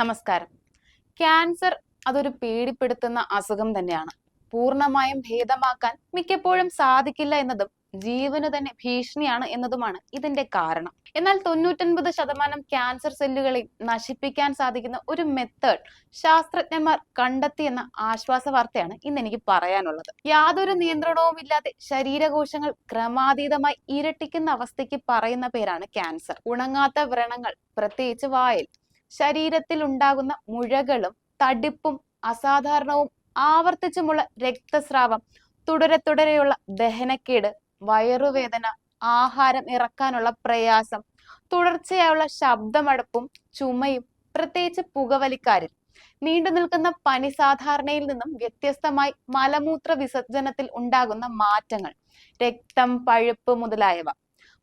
നമസ്കാരം. ക്യാൻസർ അതൊരു പേടിപ്പെടുത്തുന്ന അസുഖം തന്നെയാണ്. പൂർണമായും ഭേദമാക്കാൻ മിക്കപ്പോഴും സാധിക്കില്ല എന്നതും ജീവന് തന്നെ ഭീഷണിയാണ് എന്നതുമാണ് ഇതിന്റെ കാരണം. എന്നാൽ തൊണ്ണൂറ്റൊൻപത് ശതമാനം ക്യാൻസർ സെല്ലുകളെ നശിപ്പിക്കാൻ സാധിക്കുന്ന ഒരു മെത്തേഡ് ശാസ്ത്രജ്ഞന്മാർ കണ്ടെത്തിയെന്ന ആശ്വാസ വാർത്തയാണ് ഇന്ന് എനിക്ക് പറയാനുള്ളത്. യാതൊരു നിയന്ത്രണവും ഇല്ലാതെ ശരീരകോശങ്ങൾ ക്രമാതീതമായി ഇരട്ടിക്കുന്ന അവസ്ഥയ്ക്ക് പറയുന്ന പേരാണ് ക്യാൻസർ. ഉണങ്ങാത്ത വ്രണങ്ങൾ പ്രത്യേകിച്ച് വായിൽ ശരീരത്തിൽ ഉണ്ടാകുന്ന മുഴകളും തടിപ്പും അസാധാരണവും ആവർത്തിച്ചുമുള്ള രക്തസ്രാവം തുടരെ തുടരെയുള്ള ദഹനക്കേട് വയറുവേദന ആഹാരം ഇറക്കാനുള്ള പ്രയാസം തുടർച്ചയായുള്ള ശബ്ദമടപ്പും ചുമയും പ്രത്യേകിച്ച് പുകവലിക്കാരിൽ. നീണ്ടു നിൽക്കുന്ന പനി സാധാരണയിൽ നിന്നും വ്യത്യസ്തമായി മലമൂത്ര വിസർജനത്തിൽ ഉണ്ടാകുന്ന മാറ്റങ്ങൾ രക്തം പഴുപ്പ് മുതലായവ.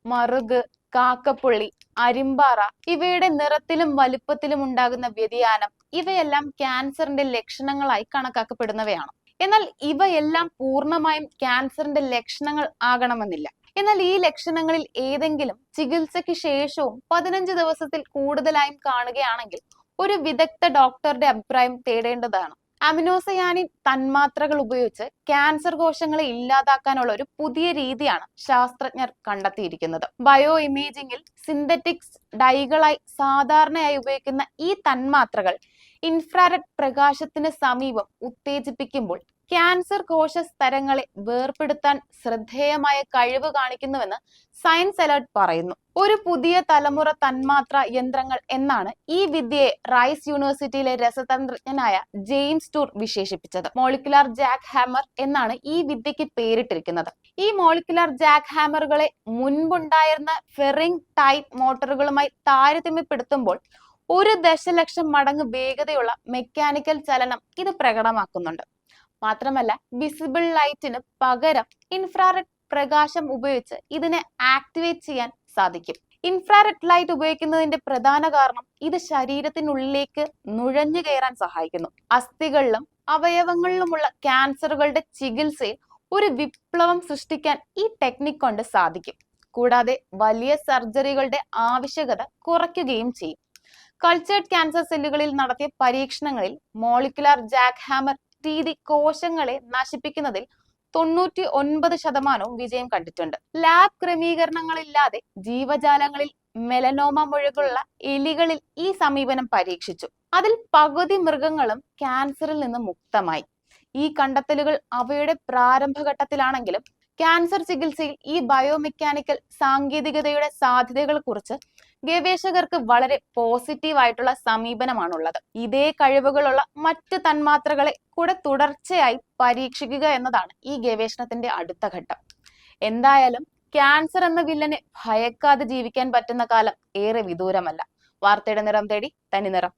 മറുക് കാക്കപ്പുള്ളി അരിമ്പാറ ഇവയുടെ നിറത്തിലും വലുപ്പത്തിലും ഉണ്ടാകുന്ന വ്യതിയാനം ഇവയെല്ലാം ക്യാൻസറിന്റെ ലക്ഷണങ്ങളായി കണക്കാക്കപ്പെടുന്നവയാണ്. എന്നാൽ ഇവയെല്ലാം പൂർണമായും ക്യാൻസറിന്റെ ലക്ഷണങ്ങൾ ആകണമെന്നില്ല. എന്നാൽ ഈ ലക്ഷണങ്ങളിൽ ഏതെങ്കിലും ചികിത്സയ്ക്ക് ശേഷവും പതിനഞ്ച് ദിവസത്തിൽ കൂടുതലായും കാണുകയാണെങ്കിൽ ഒരു വിദഗ്ധ ഡോക്ടറുടെ അഭിപ്രായം തേടേണ്ടതാണ്. അമിനോസയാനിൻ തന്മാത്രകൾ ഉപയോഗിച്ച് ക്യാൻസർ കോശങ്ങളെ ഇല്ലാതാക്കാനുള്ള ഒരു പുതിയ രീതിയാണ് ശാസ്ത്രജ്ഞർ കണ്ടെത്തിയിരിക്കുന്നത്. ബയോ ഇമേജിംഗിൽ സിന്തറ്റിക്സ് ഡൈകളായി സാധാരണയായി ഉപയോഗിക്കുന്ന ഈ തന്മാത്രകൾ ഇൻഫ്രാറെഡ് പ്രകാശത്തിന് സമീപം ഉത്തേജിപ്പിക്കുമ്പോൾ ക്യാൻസർ കോശ സ്തരങ്ങളെ വേർപെടുത്താൻ ശ്രദ്ധേയമായ കഴിവ് കാണിക്കുന്നുവെന്ന് സയൻസ് അലേർട്ട് പറയുന്നു. ഒരു പുതിയ തലമുറ തന്മാത്ര യന്ത്രങ്ങൾ എന്നാണ് ഈ വിദ്യയെ റൈസ് യൂണിവേഴ്സിറ്റിയിലെ രസതന്ത്രജ്ഞനായ ജെയിംസ് ടൂർ വിശേഷിപ്പിച്ചത്. മോളിക്കുലാർ ജാക്ക് ഹാമർ എന്നാണ് ഈ വിദ്യയ്ക്ക് പേരിട്ടിരിക്കുന്നത്. ഈ മോളിക്കുലാർ ജാക്ക് ഹാമറുകളെ മുൻപുണ്ടായിരുന്ന ഫെറിംഗ് ടൈപ്പ് മോട്ടോറുകളുമായി താരതമ്യപ്പെടുത്തുമ്പോൾ ഒരു ദശലക്ഷം മടങ്ങ് വേഗതയുള്ള മെക്കാനിക്കൽ ചലനം ഇത് പ്രകടമാക്കുന്നുണ്ട്. മാത്രമല്ല വിസിബിൾ ലൈറ്റിന് പകരം ഇൻഫ്രാറെഡ് പ്രകാശം ഉപയോഗിച്ച് ഇതിനെ ആക്ടിവേറ്റ് ചെയ്യാൻ സാധിക്കും. ഇൻഫ്രാറെഡ് ലൈറ്റ് ഉപയോഗിക്കുന്നതിന്റെ പ്രധാന കാരണം ഇത് ശരീരത്തിനുള്ളിലേക്ക് നുഴഞ്ഞു കയറാൻ സഹായിക്കുന്നു. അസ്ഥികളിലും അവയവങ്ങളിലുമുള്ള ക്യാൻസറുകളുടെ ചികിത്സയിൽ ഒരു വിപ്ലവം സൃഷ്ടിക്കാൻ ഈ ടെക്നിക് കൊണ്ട് സാധിക്കും. കൂടാതെ വലിയ സർജറികളുടെ ആവശ്യകത കുറയ്ക്കുകയും ചെയ്യും. കൾച്ചേർഡ് ക്യാൻസർ സെല്ലുകളിൽ നടത്തിയ പരീക്ഷണങ്ങളിൽ മോളിക്കുലാർ ജാക്ക് ഹാമർ രീതി കോശങ്ങളെ നശിപ്പിക്കുന്നതിൽ തൊണ്ണൂറ്റി ഒൻപത് ശതമാനവും വിജയം കണ്ടിട്ടുണ്ട്. ലാബ് ക്രമീകരണങ്ങളില്ലാതെ ജീവജാലങ്ങളിൽ മെലനോമ മുഴകളുള്ള എലികളിൽ ഈ സമീപനം പരീക്ഷിച്ചു. അതിൽ പകുതി മൃഗങ്ങളും ക്യാൻസറിൽ നിന്ന് മുക്തമായി. ഈ കണ്ടെത്തലുകൾ അവയുടെ പ്രാരംഭഘട്ടത്തിലാണെങ്കിലും ക്യാൻസർ ചികിത്സയിൽ ഈ ബയോമെക്കാനിക്കൽ സാങ്കേതികതയുടെ സാധ്യതകളെ കുറിച്ച് ഗവേഷകർക്ക് വളരെ പോസിറ്റീവ് ആയിട്ടുള്ള സമീപനമാണുള്ളത്. ഇതേ കഴിവുകളുള്ള മറ്റ് തന്മാത്രകളെ കൂടെ തുടർച്ചയായി പരീക്ഷിക്കുക എന്നതാണ് ഈ ഗവേഷണത്തിന്റെ അടുത്ത ഘട്ടം. എന്തായാലും ക്യാൻസർ എന്ന വില്ലനെ ഭയക്കാതെ ജീവിക്കാൻ പറ്റുന്ന കാലം ഏറെ വിദൂരമല്ല. വാർത്തയുടെ നിറം തേടി തനി നിറം.